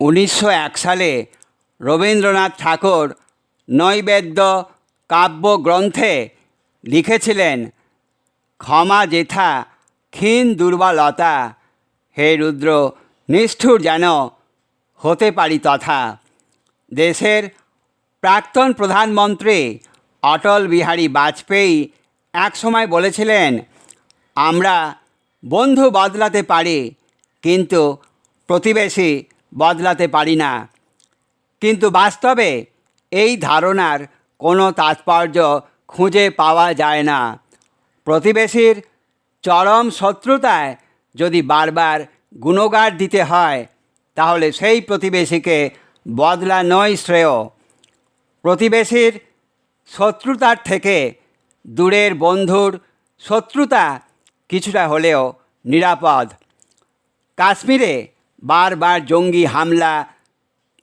উনিশশো এক সালে রবীন্দ্রনাথ ঠাকুর নৈবেদ্য কাব্যগ্রন্থে লিখেছিলেন, ক্ষমা যেথা, ক্ষীণ দুর্বলতা, হে রুদ্র, নিষ্ঠুর যেন হতে পারি তথা। দেশের প্রাক্তন প্রধানমন্ত্রী অটল বিহারী বাজপেয়ী একসময় বলেছিলেন, আমরা বন্ধু বদলাতে পারি, কিন্তু প্রতিবেশী বদলাতে পারি না। কিন্তু বাস্তবে এই ধারণার কোনো তাৎপর্য খুঁজে পাওয়া যায় না। প্রতিবেশীর চরম শত্রুতায় যদি বারবার গুণগার দিতে হয়, তাহলে সেই প্রতিবেশীকে বদলানোই শ্রেয়। প্রতিবেশীর শত্রুতার থেকে দূরের বন্ধুর শত্রুতা কিছুটা হলেও নিরাপদ। কাশ্মীরে বারবার জঙ্গি হামলা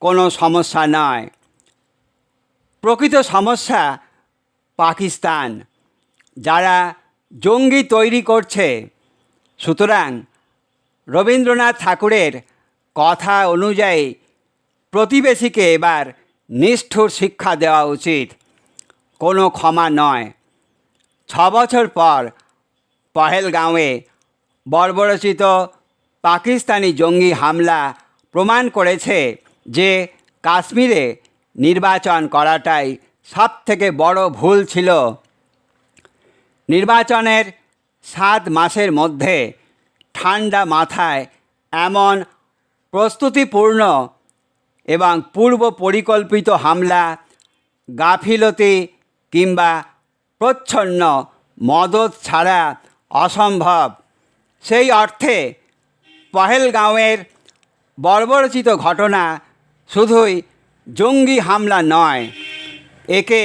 কোনো সমস্যা নয়। প্রকৃত সমস্যা পাকিস্তান। যারা জঙ্গি তৈরি করছে। সুতরাং রবীন্দ্রনাথ ঠাকুরের কথা অনুযায়ী প্রতিবেশীকে এবার নিষ্ঠুর শিক্ষা দেওয়া উচিত। কোনো ক্ষমা নয়। ছ বছর পর পহেলগাঁওয়ে বর্বরচিত পাকিস্তানি জঙ্গি হামলা প্রমাণ করেছে যে কাশ্মীরে নির্বাচন করাটাই সবথেকে বড় ভুল ছিল। নির্বাচনের সাত মাসের মধ্যে ঠান্ডা মাথায় এমন প্রস্তুতিপূর্ণ এবং পূর্ব পরিকল্পিত হামলা, গাফিলতি কিংবা প্রচ্ছন্ন মদত ছাড়া অসম্ভব। সেই অর্থে পহেলগাঁওয়ের বর্বরচিত ঘটনা শুধুই জঙ্গি হামলা নয়, একে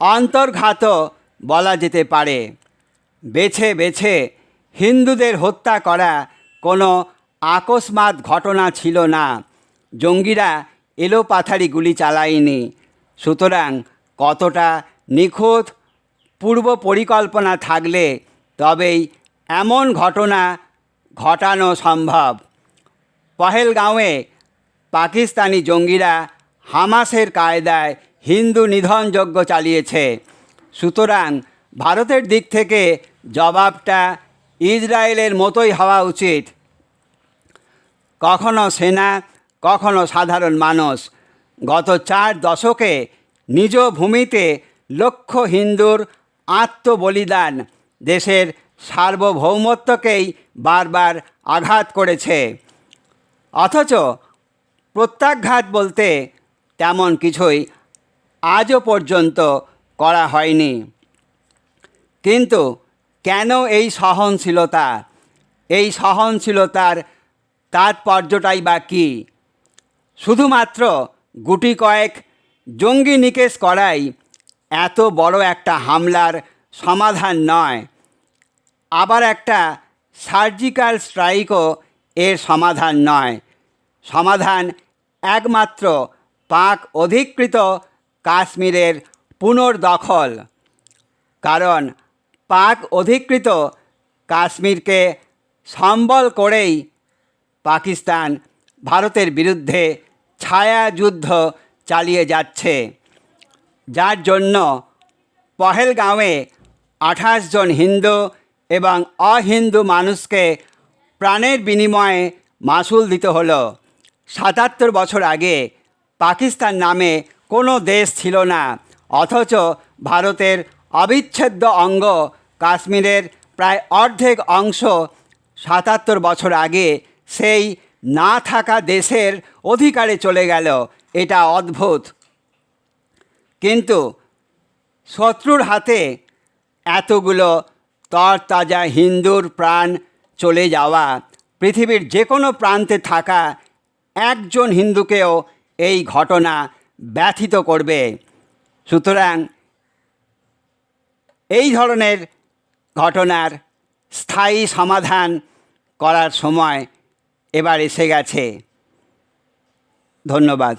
অন্তর্ঘাত বলা যেতে পারে। বেছে বেছে হিন্দুদের হত্যা করা কোনো আকস্মাত ঘটনা ছিল না। জঙ্গিরা এলোপাথারি গুলি চালায়নি। সুতরাং কতটা নিখুঁত পূর্ব পরিকল্পনা থাকলে তবেই এমন ঘটনা ঘটানো সম্ভব। পহেলগাঁওয়ে পাকিস্তানি জঙ্গিরা হামাসের কায়দায় হিন্দু নিধনযজ্ঞ চালিয়েছে। সুতরাং ভারতের দিক থেকে জবাবটা ইসরায়েলের মতোই হওয়া উচিত। কখনো সেনা, কখনো সাধারণ মানুষ। গত চার দশকে নিজ ভূমিতে লক্ষ হিন্দুর আত্মবলিদান দেশের সার্বভৌমত্বকেই বারবার আঘাত করেছে। অথচ প্রত্যাঘাত বলতে তেমন কিছুই আজও পর্যন্ত করা হয়নি। কিন্তু কেন এই সহনশীলতা? এই সহনশীলতার তাৎপর্যটাই বা কী? শুধুমাত্র গুটি কয়েক জঙ্গি নিকেশ করাই এত বড় একটা হামলার সমাধান নয়। আবার একটা সার্জিক্যাল স্ট্রাইকও এর সমাধান নয়। সমাধান একমাত্র পাক অধিকৃত কাশ্মীরের পুনর্দখল। কারণ পাক অধিকৃত কাশ্মীরকে সম্বল করেই পাকিস্তান ভারতের বিরুদ্ধে ছায়া যুদ্ধ চালিয়ে যাচ্ছে। যার জন্য পহেলগাঁওয়ে আঠাশ জন হিন্দু এবং অহিন্দু মানুষকে প্রাণের বিনিময়ে মাসুল দিতে হলো। সাতাত্তর বছর আগে পাকিস্তান নামে কোনো দেশ ছিল না, অথচ ভারতের অবিচ্ছেদ্য অঙ্গ কাশ্মীরের প্রায় অর্ধেক অংশ সাতাত্তর বছর আগে সেই না থাকা দেশের অধিকারে চলে গেল। এটা অদ্ভুত। কিন্তু শত্রুর হাতে এতগুলো তরতাজা হিন্দুর প্রাণ চলে যাওয়া, পৃথিবীর যে কোনো প্রান্তে থাকা একজন হিন্দুকেও এই ঘটনা ব্যথিত করবে। সুতরাং এই ধরনের ঘটনার স্থায়ী সমাধান করার সময় এবার এসে গেছে। ধন্যবাদ।